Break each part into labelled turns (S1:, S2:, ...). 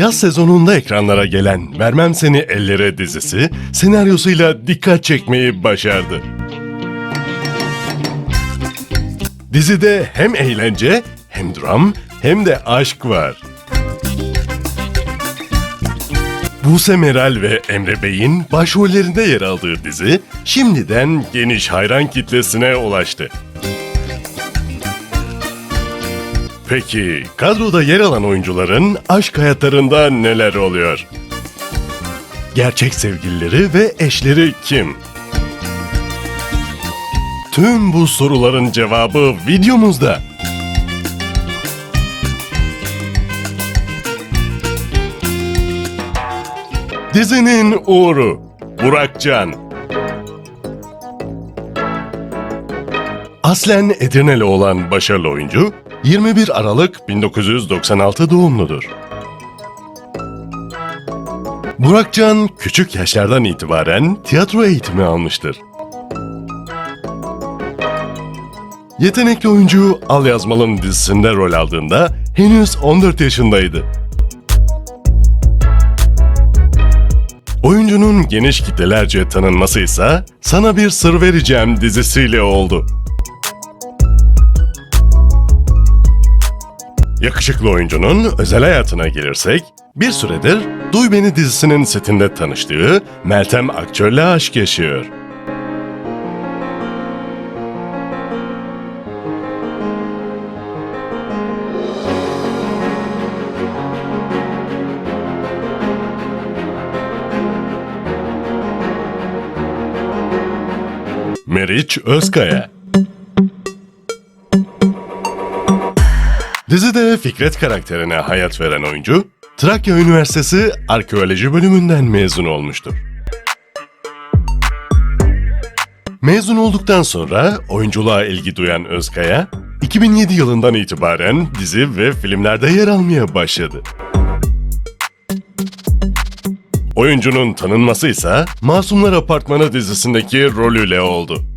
S1: Yaz sezonunda ekranlara gelen Vermem Seni Ellere dizisi senaryosuyla dikkat çekmeyi başardı. Dizide hem eğlence, hem dram, hem de aşk var. Buse Meral ve Emre Bey'in başrollerinde yer aldığı dizi şimdiden geniş hayran kitlesine ulaştı. Peki kadroda yer alan oyuncuların aşk hayatlarında neler oluyor? Gerçek sevgilileri ve eşleri kim? Tüm bu soruların cevabı videomuzda. Dizinin uğuru Burakcan Aslen Edirneli olan başarılı oyuncu 21 Aralık 1996 doğumludur. Burakcan küçük yaşlardan itibaren tiyatro eğitimi almıştır. Yetenekli oyuncu Al Yazmalım dizisinde rol aldığında henüz 14 yaşındaydı. Oyuncunun geniş kitlelerce tanınması ise Sana Bir Sır Vereceğim dizisiyle oldu. Yakışıklı oyuncunun özel hayatına gelirsek, bir süredir Duy Beni dizisinin setinde tanıştığı Meltem Akçöl'le aşk yaşıyor. Meriç Özkaya Dizide Fikret karakterine hayat veren oyuncu, Trakya Üniversitesi Arkeoloji bölümünden mezun olmuştur. Mezun olduktan sonra oyunculuğa ilgi duyan Özkaya, 2007 yılından itibaren dizi ve filmlerde yer almaya başladı. Oyuncunun tanınması ise Masumlar Apartmanı dizisindeki rolüyle oldu.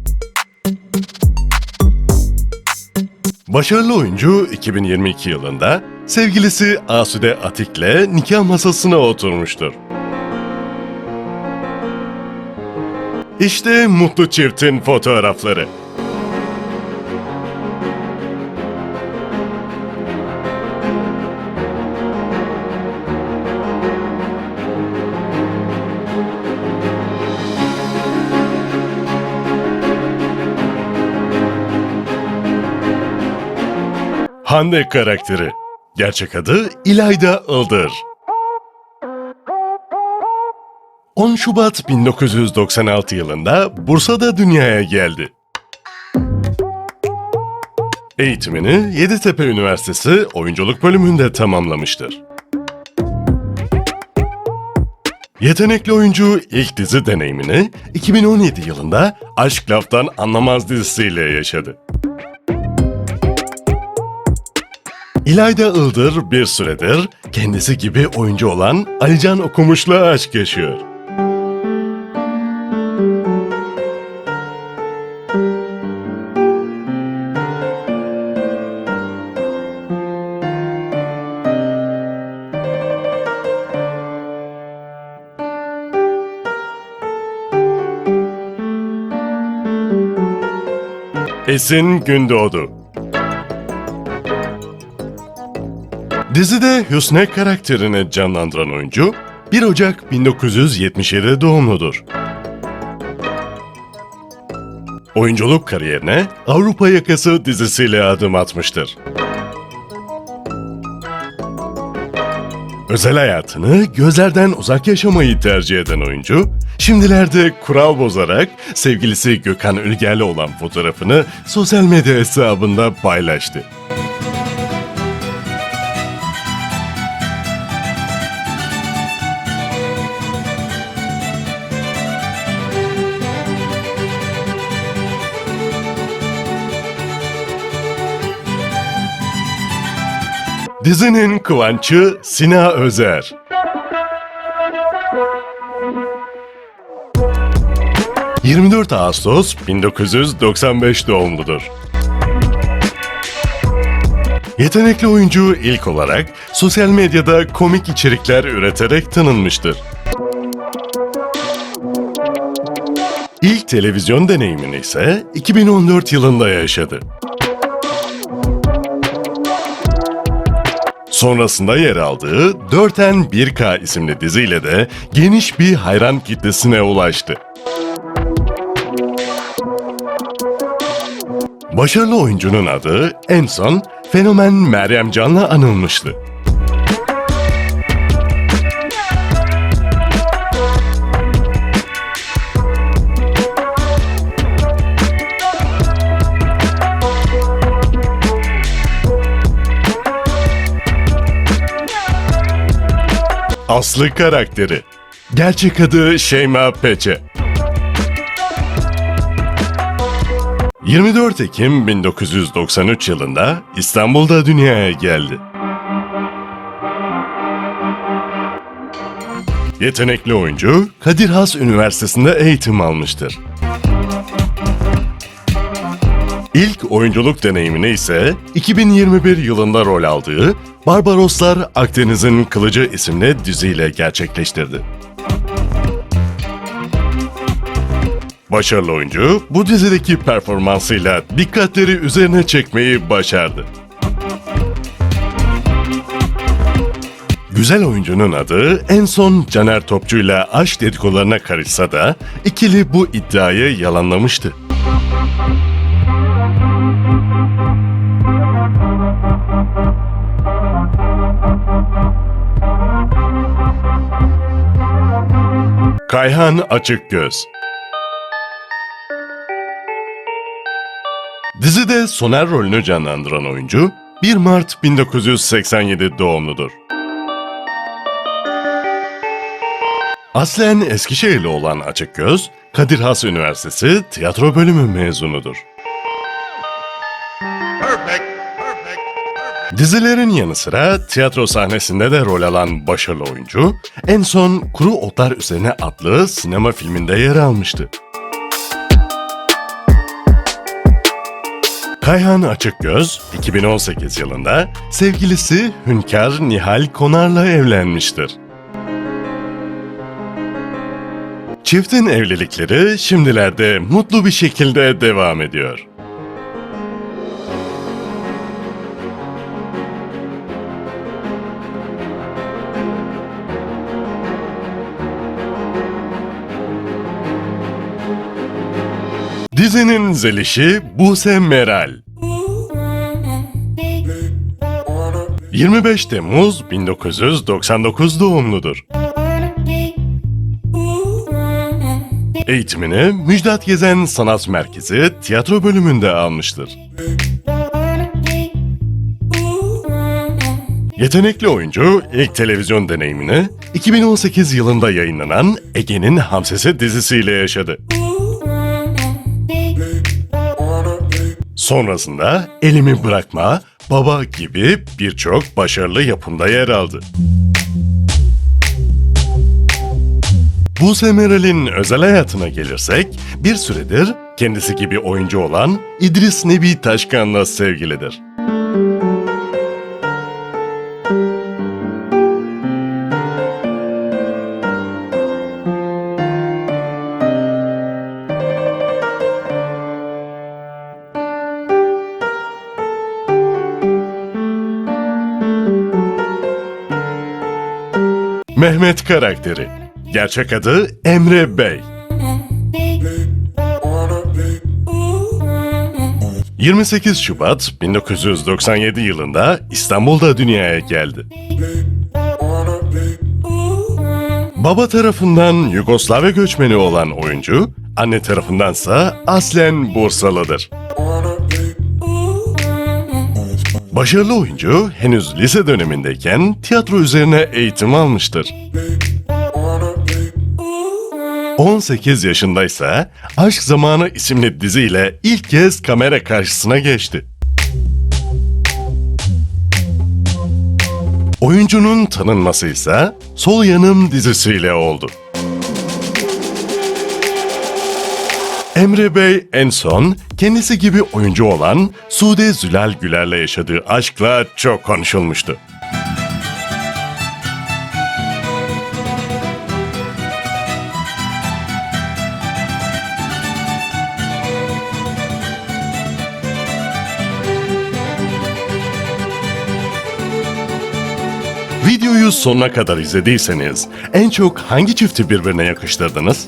S1: Başarılı oyuncu 2022 yılında sevgilisi Asude Atik'le nikah masasına oturmuştur. İşte mutlu çiftin fotoğrafları. Hande karakteri. Gerçek adı İlayda Ildır. 10 Şubat 1996 yılında Bursa'da dünyaya geldi. Eğitimini Yeditepe Üniversitesi Oyunculuk bölümünde tamamlamıştır. Yetenekli oyuncu ilk dizi deneyimini 2017 yılında Aşk Laftan Anlamaz dizisiyle yaşadı. İlayda Ildır bir süredir kendisi gibi oyuncu olan Alican Okumuş'la aşk yaşıyor. Esin Gündoğdu Dizide Hüsne karakterini canlandıran oyuncu 1 Ocak 1977 doğumludur. Oyunculuk kariyerine Avrupa Yakası dizisiyle adım atmıştır. Özel hayatını gözlerden uzak yaşamayı tercih eden oyuncu, şimdilerde kural bozarak sevgilisi Gökhan Ülger'le olan fotoğrafını sosyal medya hesabında paylaştı. Dizinin kıvançı Sina Özer. ...24 Ağustos 1995 doğumludur. Yetenekli oyuncu ilk olarak sosyal medyada komik içerikler üreterek tanınmıştır. İlk televizyon deneyimini ise 2014 yılında yaşadı. Sonrasında yer aldığı 4N 1K isimli diziyle de geniş bir hayran kitlesine ulaştı. Başarılı oyuncunun adı en son fenomen Meryem Can'la anılmıştı. Aslı karakteri. Gerçek adı Şeyma Peçe. 24 Ekim 1993 yılında İstanbul'da dünyaya geldi. Yetenekli oyuncu Kadir Has Üniversitesi'nde eğitim almıştır. İlk oyunculuk deneyimini ise 2021 yılında rol aldığı Barbaroslar Akdeniz'in Kılıcı isimli diziyle gerçekleştirdi. Başarılı oyuncu bu dizideki performansıyla dikkatleri üzerine çekmeyi başardı. Güzel oyuncunun adı en son Caner Topçu'yla aşk dedikolarına karışsa da ikili bu iddiayı yalanlamıştı. Kayhan Açıkgöz Dizide Soner rolünü canlandıran oyuncu 1 Mart 1987 doğumludur. Aslen Eskişehirli olan Açıkgöz, Kadir Has Üniversitesi tiyatro bölümü mezunudur. Dizilerin yanı sıra tiyatro sahnesinde de rol alan başarılı oyuncu, en son Kuru Otlar Üzerine adlı sinema filminde yer almıştı. Kayhan Açıkgöz, 2018 yılında sevgilisi Hünkar Nihal Konar'la evlenmiştir. Çiftin evlilikleri şimdilerde mutlu bir şekilde devam ediyor. Dizinin zelişi Buse Meral. 25 Temmuz 1999 doğumludur. Eğitimini Müjdat Gezen Sanat Merkezi tiyatro bölümünde almıştır. Yetenekli oyuncu ilk televizyon deneyimini 2018 yılında yayınlanan Ege'nin Hamsesi dizisiyle yaşadı. Sonrasında Elimi Bırakma, Baba gibi birçok başarılı yapımda yer aldı. Buse Meral'in özel hayatına gelirsek, bir süredir kendisi gibi oyuncu olan İdris Nebi Taşkan'la sevgilidir. Mehmet karakteri. Gerçek adı Emre Bey. 28 Şubat 1997 yılında İstanbul'da dünyaya geldi. Baba tarafından Yugoslavya göçmeni olan oyuncu, anne tarafındansa aslen Bursalıdır. Başarılı oyuncu henüz lise dönemindeyken tiyatro üzerine eğitim almıştır. 18 yaşındaysa Aşk Zamanı isimli diziyle ilk kez kamera karşısına geçti. Oyuncunun tanınması ise Sol Yanım dizisiyle oldu. Emre Bey en son kendisi gibi oyuncu olan Sude Zülal Güler'le yaşadığı aşkla çok konuşulmuştu. Videoyu sonuna kadar izlediyseniz en çok hangi çifti birbirine yakıştırdınız?